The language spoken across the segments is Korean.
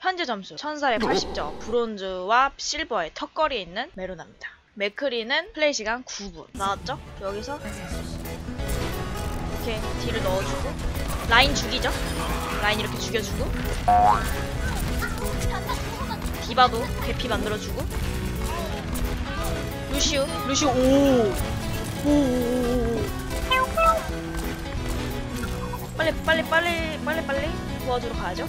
현재 점수 천사의 어? 80점 브론즈와 실버의 턱걸이에 있는 메로나입니다. 맥크리는 플레이 시간 9분. 나왔죠? 여기서? 이렇게 딜을 넣어주고 라인 죽이죠? 라인 이렇게 죽여주고 디바도 개피 만들어주고. 루시우 루시우 오오오오오. 빨리 빨리 빨리 빨리 빨리 도와주러 가야죠.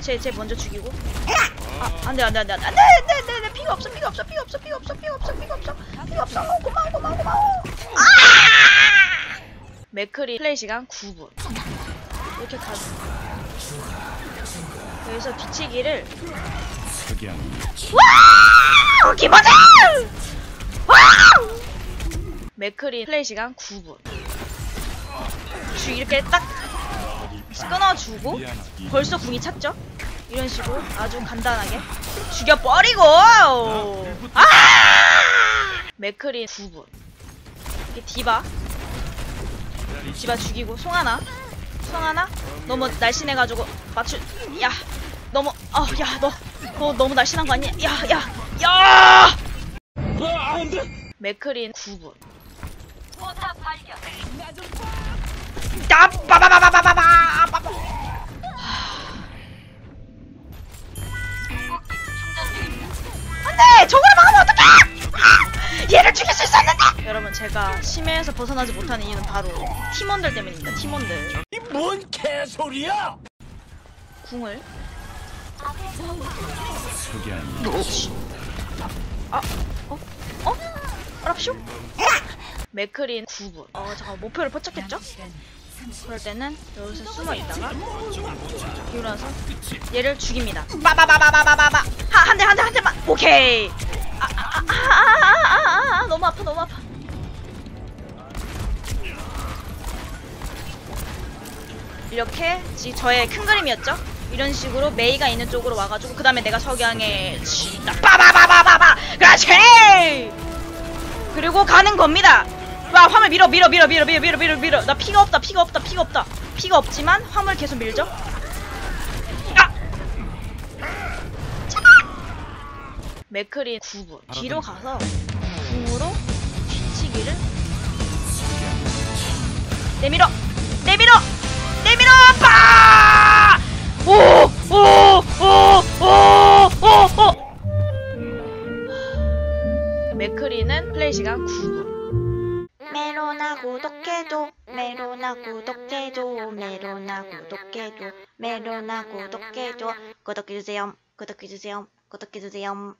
쟤, 쟤 먼저 죽이고. 아, 안 돼, 안 돼, 안 돼, 안 돼, 안 돼, 안 돼, 안 돼, 안 돼, 피가 없어, 피가 없어, 피가 없어, 피가 없어, 피가 없어, 피가 없어, 피가 없어. 어, 고마워, 고마워, 고마워. 아! 맥크리 플레이 시간 9분. 이렇게 가. 여기서 뒤치기를. 와! 기모자! 와! 맥크리 플레이 시간 9분. 주 이렇게 딱 끊어주고. 벌써 궁이 찼죠? 이런 식으로 아주 간단하게. 죽여버리고! 아! 맥크리 9분. 이렇게 디바. 디바 죽이고 송하나. 송하나? 너무 날씬해가지고 맞추 야 너무 어야너 너 너무 날씬한 거 아니야? 야야 야! 맥크린 9분. 야 빠바바바바바바 안돼! 저걸 막으면 어떡해! 아! 얘를 죽일 수 있었는데! 여러분 제가 심해에서 벗어나지 못하는 이유는 바로 팀원들 때문입니다. 팀원들. 이 뭔 개소리야? 궁을 아, 어? 어? 알았쇼? 맥크린 9분. 어, 잠깐 목표를 포착했죠? 그럴 때는 여기서 숨어 있다가 기울어서 얘를 죽입니다. 빠바바바바바바바. 한대 한 대 한 대만. 오케이. 아, 아, 아, 아, 아, 아, 아, 너무 아파 너무 아파. 이렇게 지 저의 큰 그림이었죠? 이런 식으로 메이가 있는 쪽으로 와가지고 그 다음에 내가 석양에 치다 빠바바바바바 그렇지 그리고 가는 겁니다 와 화물 밀어 밀어 밀어 밀어 밀어 밀어 밀어 밀어 나 피가 없다 피가 없다 피가 없다 피가 없지만 화물 계속 밀죠 아 맥크리 9분 뒤로 가서 궁으로 뒤치기를 내밀어 내밀어 내밀어 빠! 오! 오! 오! 오! 오! 오! 맥크리는 플레이 시간 9분. 메로나 구독해줘 메로나 구독해줘 메로나 구독해줘 메로나 구독해줘 구독해주세요 구독해주세요 구독해주세요